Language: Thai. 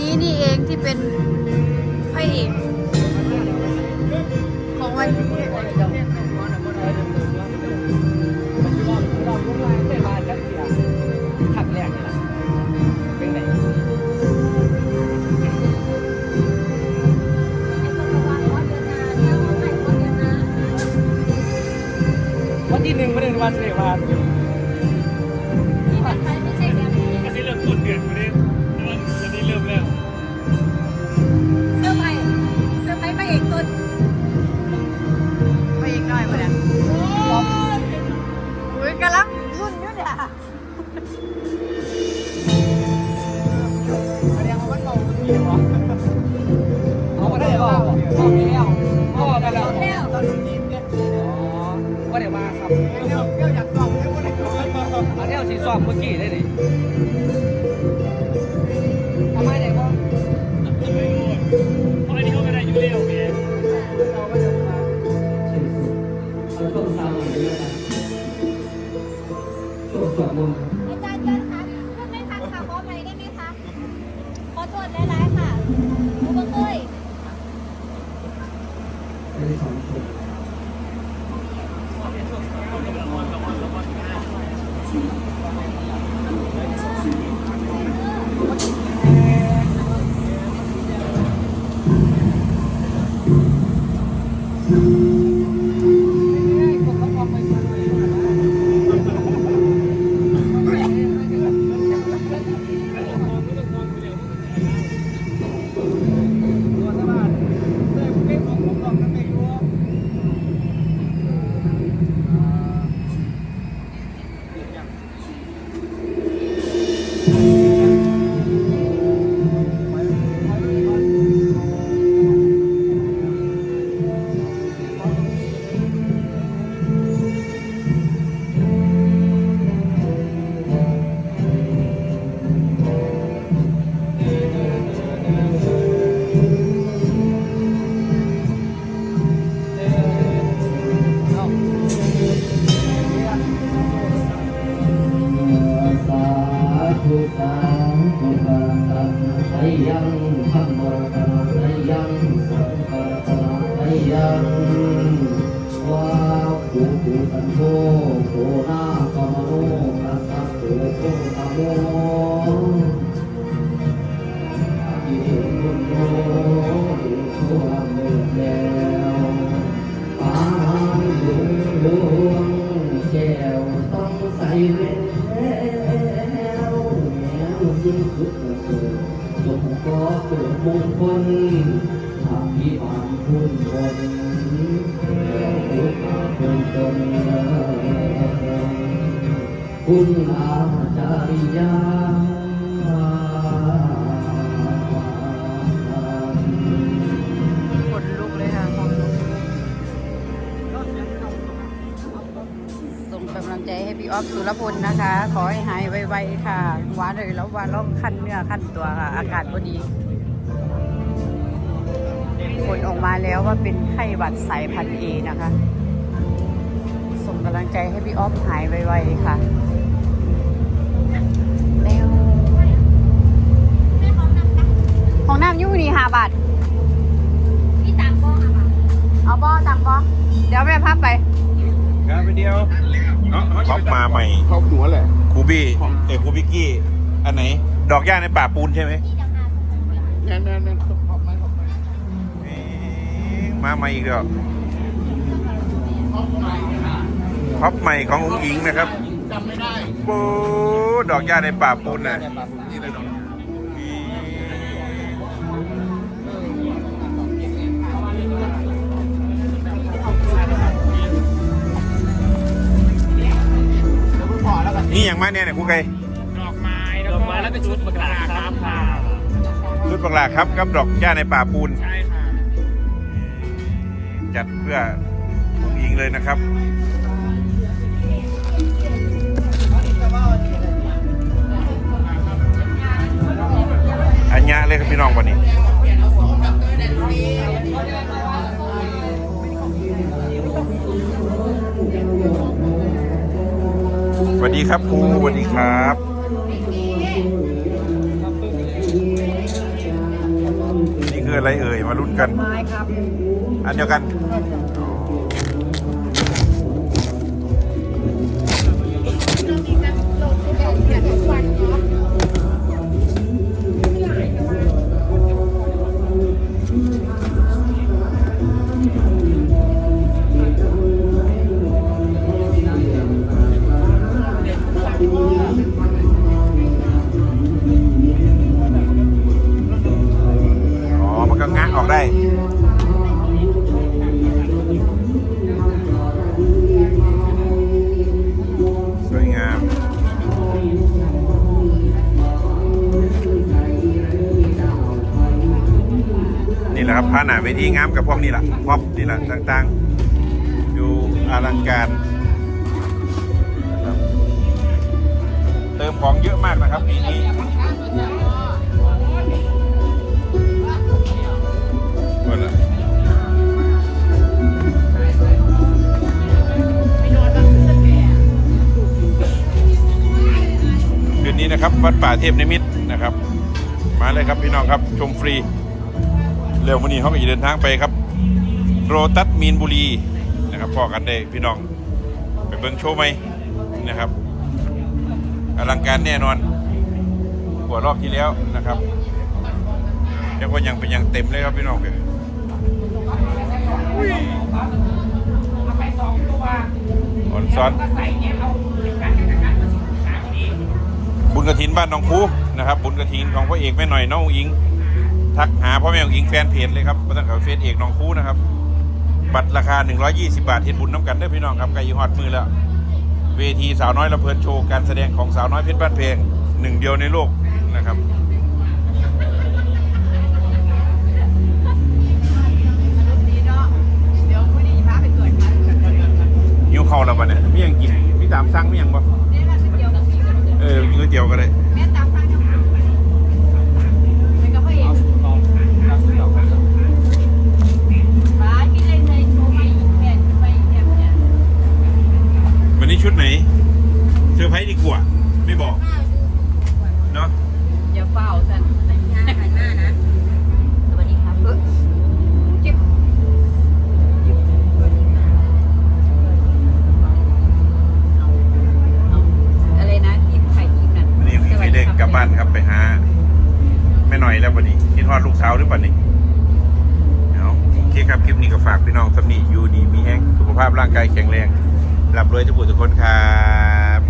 นี้นี่เองที่เป็นพระเอกของวันนี้ขัดแรกนี่แหละเป็นไงวันที่หนึ่งวันหนึ่งวันเสกวั อบเมื่อกี้ได้ดิทำไมเด็กว่าไม่รู้เพราะอันนี้เขาไม่ได้อยู่เร็วไงเราก็จะมาช่วงเช้าหน่อยด้วยกันช่วงสวดมนต์อาจารย์เดินคะพูดไม่ทันค่ะขอใหม่ได้ไหมคะขอตรวจหลายๆค่ะหนูบ่เคย ไม่ได้สอนคน ภู คุณอาจาริยาขนลุกเลยค่ะส่งกำลังใจให้พี่ออฟสุรพลนะคะ ขอให้หายไวๆค่ะหวานเลยแล้ววันแล้วขั้นเนื้อขั้นตัวค่ะ อากาศพอดีผลออกมาแล้วว่าเป็นไข้หวัดสายพันธุ์เอนะคะ กำลังใจให้พี่ออฟหายไวๆค่ะเร็วแม่ของนำนะของน้ำอยุ่งนี่ห้าบาทพี่ตามบ้องอะค่ะเอาบ่ตามบ่เดี๋ยวแม่พับไปครับไปเดียวท็อปมาใหม่ครอบหัวแหละคูบี้เอยคูบิกกี้ อันไหน ดอกหญ้าในป่าปูนใช่ไหมพี่เดี๋ยวหาสมุนไพรแน่นแน่นแน่นครอบไหมครอบไหมเอ๊ะมาใหม่อีกแล้ว ท็อปใหม่ของอุ้งอิงนะครับจำไม่ได้โอ้ดอกหญ้าในป่าปูนน่ะนี่เลยดอกนี่อย่างมาเนี่ยเนี่ยครูไก่ดอกไม้ดอกไม้แล้วก็ชุดประกาศครับค่ะชุดบังลาครับกับดอกหญ้าในป่าปูนใช่ค่ะจัดเพื่ออุ้งอิงเลยนะครับ้กับพี่น้องวันนี้สวัสดีครับครูสวัสดีครับนี่คืออะไรเอ่ยมาลุ้นกัน อันเดียวกัน เวทีงามกับพวกนี้แหละพอบนี่แหละต่างๆดูอลังการ เติมของเยอะมากนะครับปีนี้หมดละคืนนี้นะครับ วัดป่าเทพนิมิตรนะครับ มาเลยครับพี่น้องครับชมฟรี เร็ววันนี้เขาก็จะเดินทางไปครับ โรตัสมีนบุรีนะครับพ่อกันได้พี่น้องไปเบิ้งโชว์ไหมนะครับอลังการแน่นอนกว่ารอบที่แล้วนะครับยังว่ายังเป็นยังเต็มเลยครับพี่น้องเอ้ยไปสองตัวอ่อนซ้อนก็ใส่เงี้ยเอาการแข่งขันมาสิบสามนี้บุญกระถินบ้านน้องคูนะครับ บุญกระถินของพระเอกแม่หน่อยน้องอิง ทักหาพ่อแม่ของอิงแฟนเพจเลยครับมาตั้งแต่เฟซเอกน้องคู่นะครับ บัตรราคา 120 บาทเห็นบุญน้ำกันได้พี่น้องครับไกลฮอดมือแล้ว เวทีสาวน้อยละเพลินโชว์การแสดงของสาวน้อยเพชรบ้านเพลงหนึ่งเดียวในโลกนะครับหิวข้าแล้วปะเนี่ยไม่ยังกินพี่ตามสั่งไม่ยังบ่เออกินก๋วยเตี๋ยวก็ได้เป็นกับพ่อเอกร้านมีเลยในโชว์ใหม่อีกแผ่นไปอีกแผ่นเนี่ย วันนี้ชุดไหนเซอร์ไพรส์ดีกว่า ไม่บอก เนาะ อย่าเฝ้าสันหันหน้าหันหน้านะ สวัสดีครับเออจิ๊บอะไรนะที่ถ่ายคลิปนั่น วันนี้ผมไม่ได้ กลับบ้านครับไปหาแม่หน่อยแล้วบันนี้คิดฮอดลูกสาวหรือเปล่านี่เอาโอเคครับคลิปนี้ก็ฝากพี่น้องสำนีอยู่ดีมีแห้งสุขภาพร่างกายแข็งแรงรับรวยทุกผู้ทุกคนครับ